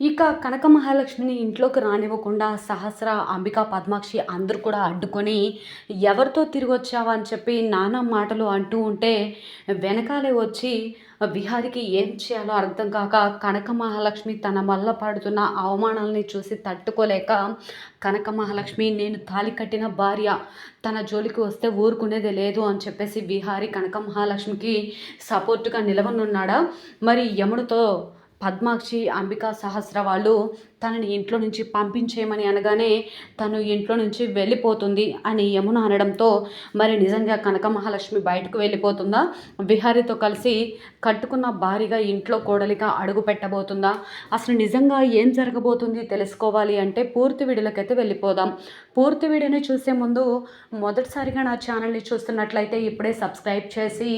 ఇక కనక మహాలక్ష్మిని ఇంట్లోకి రానివ్వకుండా సహస్ర అంబిక పద్మాక్షి అందరూ కూడా అడ్డుకొని ఎవరితో తిరిగి వచ్చావా అని చెప్పి నానా మాటలు అంటూ ఉంటే వెనకాలే వచ్చి విహారికి ఏం చేయాలో అర్థం కాక కనక మహాలక్ష్మి తన వల్ల పడుతున్న అవమానాలని చూసి తట్టుకోలేక కనక మహాలక్ష్మి నేను తాలి కట్టిన భార్య తన జోలికి వస్తే ఊరుకునేదే లేదు అని చెప్పేసి విహారి కనక మహాలక్ష్మికి సపోర్టుగా నిలవనున్నాడా? మరి యముడితో పద్మాక్షి అంబికా సహస్ర వాళ్ళు తనని ఇంట్లో నుంచి పంపించేయమని అనగానే తను ఇంట్లో నుంచి వెళ్ళిపోతుంది అని యమున అనడంతో మరి నిజంగా కనక మహాలక్ష్మి బయటకు వెళ్ళిపోతుందా? విహారితో కలిసి కట్టుకున్న భారీగా ఇంట్లో కోడలిగా అడుగు పెట్టబోతుందా? అసలు నిజంగా ఏం జరగబోతుంది తెలుసుకోవాలి అంటే పూర్తి వీడియోలకైతే వెళ్ళిపోదాం. పూర్తి వీడియోని చూసే ముందు మొదటిసారిగా నా ఛానల్ని చూస్తున్నట్లయితే ఇప్పుడే సబ్స్క్రైబ్ చేసి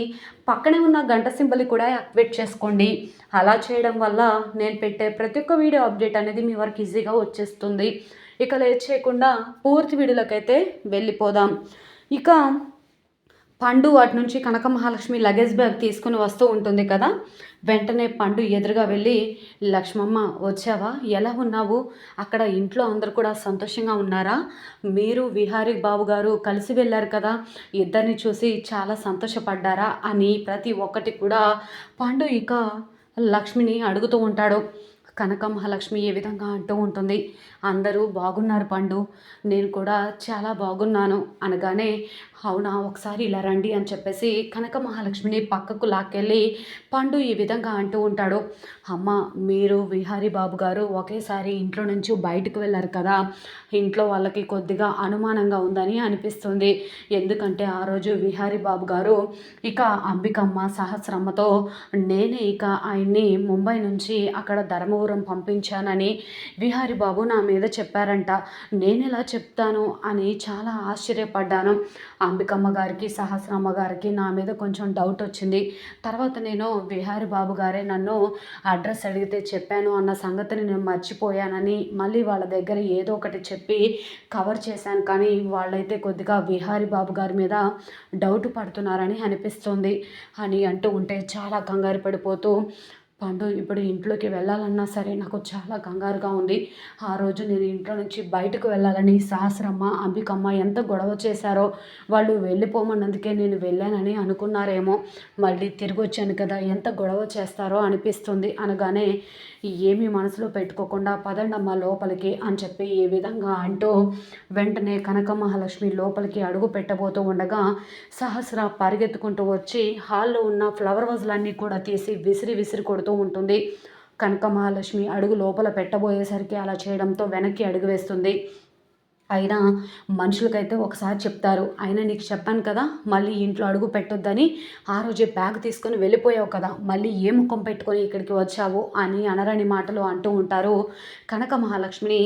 పక్కనే ఉన్న గంట సింబల్ కూడా యాక్టివేట్ చేసుకోండి. అలా చేయడం వల్ల నేను పెట్టే ప్రతి ఒక్క వీడియో అప్డేట్ అనేది మీ వరకు ఈజీగా వచ్చేస్తుంది. ఇక లేట్ చేయకుండా పూర్తి వీడియోలకైతే వెళ్ళిపోదాం. ఇక పండు అటు నుంచి కనక మహాలక్ష్మి లగేజ్ బ్యాగ్ తీసుకుని వస్తూ ఉంటుంది కదా. వెంటనే పండు ఎదురుగా వెళ్ళి లక్ష్మమ్మ వచ్చావా? ఎలా ఉన్నావు? అక్కడ ఇంట్లో అందరు కూడా సంతోషంగా ఉన్నారా? మీరు విహారీ బాబు గారు కలిసి వెళ్ళారు కదా. ఇద్దరిని చూసి చాలా సంతోషపడ్డారా? అని ప్రతి ఒక్కటి కూడా పండు ఇక లక్ష్మిని అడుగుతూ ఉంటాడు. కనక మహాలక్ష్మి ఏ విధంగా అంటూ ఉంటుంది. అందరూ బాగున్నారు పండు. నేను కూడా చాలా బాగున్నాను అనగానే అవునా ఒకసారి ఇలా రండి అని చెప్పేసి కనక మహాలక్ష్మిని పక్కకు లాక్కెళ్ళి పండు ఈ విధంగా అంటూ ఉంటాడు. అమ్మ మీరు విహారీ బాబు గారు ఒకేసారి ఇంట్లో నుంచి బయటకు వెళ్ళారు కదా. ఇంట్లో వాళ్ళకి కొద్దిగా అనుమానంగా ఉందని అనిపిస్తుంది. ఎందుకంటే ఆ రోజు విహారీ బాబు గారు ఇక అంబికమ్మ సహస్రమ్మతో నేనే ఇక ఆయన్ని ముంబై నుంచి అక్కడ ధర్మవరం పంపించానని విహారీ బాబు నా మీద చెప్పారంట. నేను ఎలా చెప్తాను? అని చాలా ఆశ్చర్యపడ్డాను. అంబికమ్మ గారికి సహస్రమ్మ గారికి నా మీద కొంచెం డౌట్ వచ్చింది. తర్వాత నేను విహారి బాబు గారే నన్ను అడ్రస్ అడిగితే చెప్పాను అన్న సంగతిని నేను మర్చిపోయానని మళ్ళీ వాళ్ళ దగ్గర ఏదో ఒకటి చెప్పి కవర్ చేశాను. కానీ వాళ్ళైతే కొద్దిగా విహారి బాబు గారి మీద డౌట్ పడుతున్నారని అనిపిస్తుంది. అని అంటూ ఉంటే చాలా కంగారు పడిపోతూ పండు ఇప్పుడు ఇంట్లోకి వెళ్ళాలన్నా సరే నాకు చాలా కంగారుగా ఉంది. ఆ రోజు నేను ఇంట్లో నుంచి బయటకు వెళ్ళాలని సహస్రమ్మ అంబికమ్మ ఎంత గొడవ చేశారో వాళ్ళు వెళ్ళిపోమన్నందుకే నేను వెళ్ళానని అనుకున్నారేమో. మళ్ళీ తిరిగి వచ్చాను కదా ఎంత గొడవ చేస్తారో అనిపిస్తుంది అనగానే ఏమీ మనసులో పెట్టుకోకుండా పదండమ్మ లోపలికి అని చెప్పి ఏ విధంగా అంటూ వెంటనే కనక మహాలక్ష్మి లోపలికి అడుగు పెట్టబోతూ ఉండగా సహస్ర పరిగెత్తుకుంటూ వచ్చి హాల్లో ఉన్న ఫ్లవర్ వాజులన్నీ కూడా తీసి విసిరి విసిరి కొడుతూ ఉంటుంది. కనక మహాలక్ష్మి అడుగు లోపల పెట్టబోయేసరికి అలా చేయడంతో వెనక్కి అడుగు వేస్తుంది. అయినా మనుషులకైతే ఒకసారి చెప్తారు అయినా నీకు చెప్పాను కదా మళ్ళీ ఇంట్లో అడుగు పెట్టొద్దని ఆ రోజే బ్యాగ్ తీసుకొని వెళ్ళిపోయావు కదా మళ్ళీ ఏ ముఖం పెట్టుకొని ఇక్కడికి వచ్చావు? అని అనరని మాటలు అంటూ ఉంటారు కనక మహాలక్ష్మిని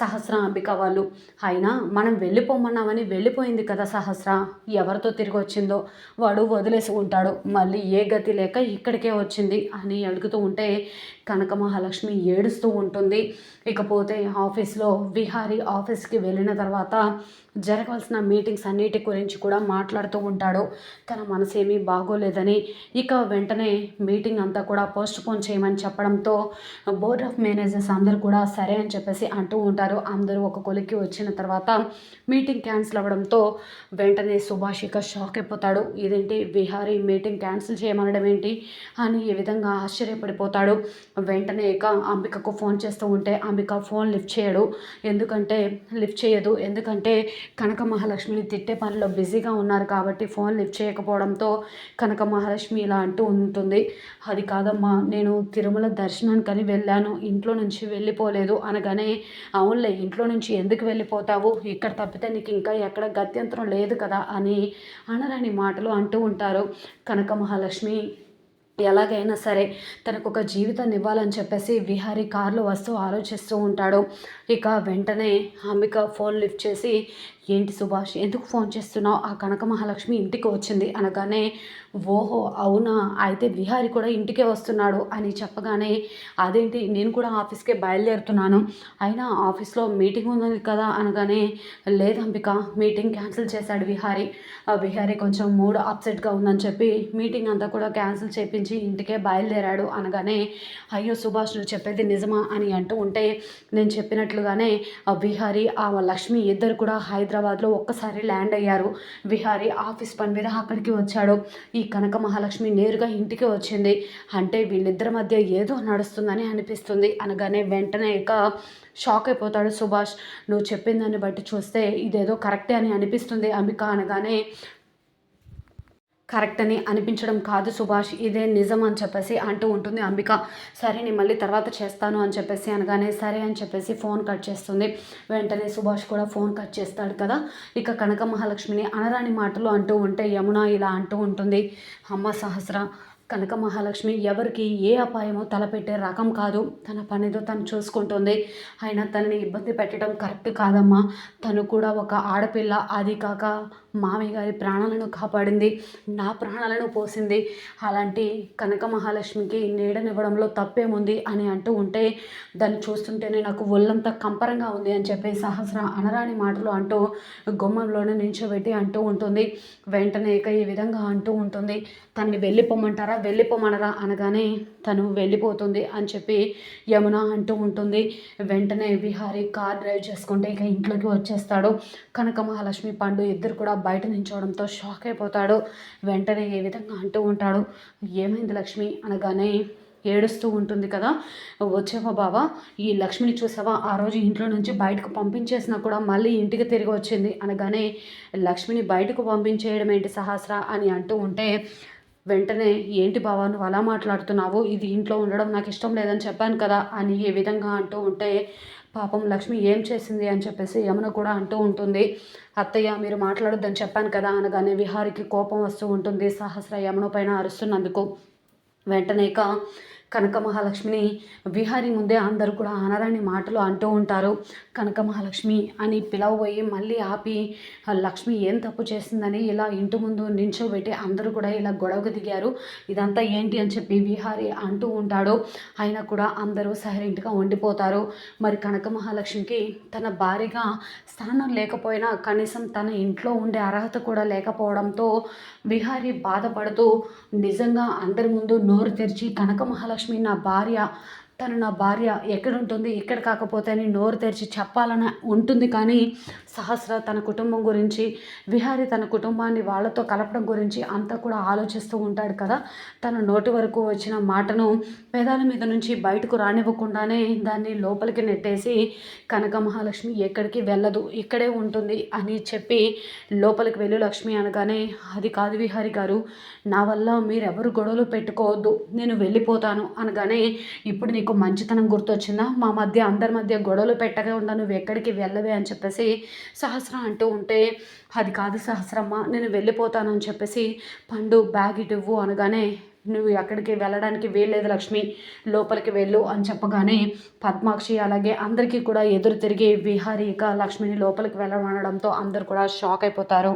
సహస్ర అంబిక వాళ్ళు. అయినా మనం వెళ్ళిపోమన్నామని వెళ్ళిపోయింది కదా సహస్ర ఎవరితో తిరిగి వచ్చిందో? వాడు వదిలేసి ఉంటాడు మళ్ళీ ఏ గతి లేక ఇక్కడికే వచ్చింది అని అడుగుతూ ఉంటే కనక మహాలక్ష్మి ఏడుస్తూ ఉంటుంది. ఇకపోతే ఆఫీస్లో విహారీ ఆఫీస్కి వెళ్ళిన తర్వాత జరగవలసిన మీటింగ్స్ అన్నిటి గురించి కూడా మాట్లాడుతూ ఉంటాడు. తన మనసు ఏమీ బాగోలేదని ఇక వెంటనే మీటింగ్ అంతా కూడా పోస్ట్పోన్ చేయమని చెప్పడంతో బోర్డ్ ఆఫ్ మేనేజర్స్ అందరూ కూడా సరే అని చెప్పేసి అంటూ ఉంటారు. అందరూ ఒక కొలికి వచ్చిన తర్వాత మీటింగ్ క్యాన్సిల్ అవ్వడంతో వెంటనే సుభాష్ ఇక షాక్ అయిపోతాడు. ఇదేంటి? విహారీ మీటింగ్ క్యాన్సిల్ చేయమనడం ఏంటి? అని ఈ విధంగా ఆశ్చర్యపడిపోతాడు. వెంటనే ఇక అంబికకు ఫోన్ చేస్తూ ఉంటే అంబిక ఫోన్ లిఫ్ట్ చేయడు. ఎందుకంటే లిఫ్ట్ చేయ లేదు ఎందుకంటే కనక మహాలక్ష్మిని తిట్టే పనిలో బిజీగా ఉన్నారు కాబట్టి ఫోన్ లిఫ్ట్ చేయకపోవడంతో కనక మహాలక్ష్మి ఇలా అంటూ ఉంటుంది. అది కాదమ్మా నేను తిరుమల దర్శనానికని వెళ్ళాను. ఇంట్లో నుంచి వెళ్ళిపోలేదు అనగానే అవునులే ఇంట్లో నుంచి ఎందుకు వెళ్ళిపోతావు? ఇక్కడ తప్పితే నీకు ఇంకా ఎక్కడ గత్యంతరం లేదు కదా అని అనరాని మాటలు అంటూ ఉంటారు కనక మహాలక్ష్మి. ఎలాగైనా సరే తనకు ఒక జీవితాన్ని ఇవ్వాలని చెప్పేసి విహారీ కారులో వస్తూ ఆలోచిస్తూ ఉంటాడు. ఇక వెంటనే అంబిక ఫోన్ లిఫ్ట్ చేసి ఏంటి సుభాష్ ఎందుకు ఫోన్ చేస్తున్నావు? ఆ కనక మహాలక్ష్మి ఇంటికి వచ్చింది అనగానే ఓహో అవునా? అయితే విహారి కూడా ఇంటికే వస్తున్నాడు అని చెప్పగానే అదేంటి? నేను కూడా ఆఫీస్కే బయలుదేరుతున్నాను. అయినా ఆఫీస్లో మీటింగ్ ఉంది కదా? అనగానే లేదు అంబిక మీటింగ్ క్యాన్సిల్ చేశాడు విహారి. ఆ విహారి కొంచెం మూడ్ అప్సెట్గా ఉందని చెప్పి మీటింగ్ అంతా కూడా క్యాన్సిల్ చేపించి ఇంటికే బయలుదేరాడు అనగానే అయ్యో సుభాష్ నువ్వు చెప్పేది నిజమా? అని అంటూ ఉంటే నేను చెప్పినట్లుగానే ఆ విహారి ఆ లక్ష్మి ఇద్దరు కూడా హైదరాబాద్ హైదరాబాద్లో ఒక్కసారి ల్యాండ్ అయ్యారు. విహారి ఆఫీస్ పని మీద అక్కడికి వచ్చాడు. ఈ కనక మహాలక్ష్మి నేరుగా ఇంటికి వచ్చింది. అంటే వీళ్ళిద్దరి మధ్య ఏదో నడుస్తుందని అనిపిస్తుంది. అనగానే వెంటనే ఇక షాక్ అయిపోతాడు సుభాష్. నువ్వు చెప్పిన దాన్ని బట్టి చూస్తే ఇదేదో కరెక్టే అని అనిపిస్తుంది అంబిక అనగానే కరెక్ట్ అని అనిపించడం కాదు సుభాష్. ఇదే నిజం అని చెప్పేసి అంటూ ఉంటుంది అంబిక. సరే నేను మళ్ళీ తర్వాత చేస్తాను అని చెప్పేసి అనగానే సరే అని చెప్పేసి ఫోన్ కట్ చేస్తుంది. వెంటనే సుభాష్ కూడా ఫోన్ కట్ చేస్తాడు కదా. ఇక కనక మహాలక్ష్మిని అనరాని మాటలు అంటూ ఉంటే యమున ఇలా అంటూ ఉంటుంది. అమ్మ సహస్ర కనక మహాలక్ష్మి ఎవరికి ఏ అపాయమో తలపెట్టే రకం కాదు. తన పనితో తను చూసుకుంటుంది. అయినా తనని ఇబ్బంది పెట్టడం కరెక్ట్ కాదమ్మా. తను కూడా ఒక ఆడపిల్ల. అది కాక మామయ్య గారి ప్రాణాలను కాపాడింది నా ప్రాణాలను పోసింది. అలాంటి కనక మహాలక్ష్మికి నీడనివ్వడంలో తప్పేముంది అని అంటూ ఉంటే దాన్ని చూస్తుంటేనే నాకు ఒళ్ళంతా కంపరంగా ఉంది అని చెప్పి సహస్ర అనరాని మాటలు అంటూ గుమ్మంలోనే నించోబెట్టి అంటూ ఉంటుంది. వెంటనే ఇక ఈ విధంగా అంటూ ఉంటుంది. తన్ని వెళ్ళిపోమంటారా వెళ్ళిపోమనరా అనగానే తను వెళ్ళిపోతుంది అని చెప్పి యమున అంటూ ఉంటుంది. వెంటనే విహారీ కార్ డ్రైవ్ చేసుకుంటే ఇక ఇంట్లోకి వచ్చేస్తాడు. కనక మహాలక్ష్మి పండు ఇద్దరు కూడా బయట నించోవడంతో షాక్ అయిపోతాడు. వెంటనే ఏ విధంగా అంటూ ఉంటాడు. ఏమైంది లక్ష్మి? అనగానే ఏడుస్తూ ఉంటుంది కదా. వచ్చావా బావా? ఈ లక్ష్మిని చూసావా? ఆ రోజు ఇంట్లో నుంచి బయటకు పంపించేసినా కూడా మళ్ళీ ఇంటికి తిరిగి వచ్చింది. అనగానే లక్ష్మిని బయటకు పంపించేయడం ఏంటి సహస్ర? అని అంటూ ఉంటే వెంటనే ఏంటి బావా? నువ్వు అలా మాట్లాడుతున్నావు. ఇది ఇంట్లో ఉండడం నాకు ఇష్టం లేదని చెప్పాను కదా అని ఏ విధంగా అంటూ ఉంటే పాపం లక్ష్మి ఏం చేసింది అని చెప్పేసి యమున కూడా అంటూ ఉంటుంది. అత్తయ్య మీరు మాట్లాడొద్దని చెప్పాను కదా అనగానే విహారికి కోపం వస్తూ ఉంటుంది. సహస్ర యమున పైన అరుస్తున్నందుకు. వెంటనే ఇక కనక మహాలక్ష్మిని విహారి ముందే అందరూ కూడా అనరాని మాటలు అంటూ ఉంటారు. కనక మహాలక్ష్మి అని పిలవబోయి మళ్ళీ ఆపి లక్ష్మి ఏం తప్పు చేసిందని ఇలా ఇంటి ముందు నించోబెట్టి అందరూ కూడా ఇలా గొడవకు దిగారు. ఇదంతా ఏంటి అని చెప్పి విహారి అంటూ ఉంటాడు. అయినా కూడా అందరూ సైలెంట్గా ఉండిపోతారు. మరి కనక మహాలక్ష్మికి తన భార్యగా స్థానం లేకపోయినా కనీసం తన ఇంట్లో ఉండే అర్హత కూడా లేకపోవడంతో విహారి బాధపడుతూ నిజంగా అందరి ముందు నోరు తెరిచి కనక మహాలక్ష్మి లక్ష్మి నా భార్య తను నా భార్య ఎక్కడ ఉంటుంది ఇక్కడ కాకపోతే అని నోరు తెరిచి చెప్పాలని ఉంటుంది కానీ సహస్ర తన కుటుంబం గురించి విహారి తన కుటుంబాన్ని వాళ్ళతో కలపడం గురించి అంతా కూడా ఆలోచిస్తూ ఉంటాడు కదా. తన నోటి వరకు వచ్చిన మాటను పేదాల మీద నుంచి బయటకు రానివ్వకుండానే దాన్ని లోపలికి నెట్టేసి కనక మహాలక్ష్మి ఎక్కడికి వెళ్ళదు ఇక్కడే ఉంటుంది అని చెప్పి లోపలికి వెళ్ళు లక్ష్మి అనగానే అది కాదు విహారి గారు నా వల్ల మీరెవరు గొడవలు పెట్టుకోవద్దు నేను వెళ్ళిపోతాను అనగానే ఇప్పుడు నీకు మంచితనం గుర్తొచ్చిందా? మా మధ్య అందరి మధ్య గొడవలు పెట్టగా ఉండా నువ్వు ఎక్కడికి వెళ్ళవే అని చెప్పేసి సహస్ర అంటూ ఉంటే అది కాదు సహస్రమ్మ నేను వెళ్ళిపోతాను అని చెప్పేసి పండు బ్యాగ్ ఇటు ఇవ్వు అనగానే నువ్వు ఎక్కడికి వెళ్ళడానికి వీల్లేదు లక్ష్మి లోపలికి వెళ్ళు అని చెప్పగానే పద్మాక్షి అలాగే అందరికీ కూడా ఎదురు తిరిగి విహారీక లక్ష్మిని లోపలికి వెళ్ళడం అనడంతో అందరు కూడా షాక్ అయిపోతారు.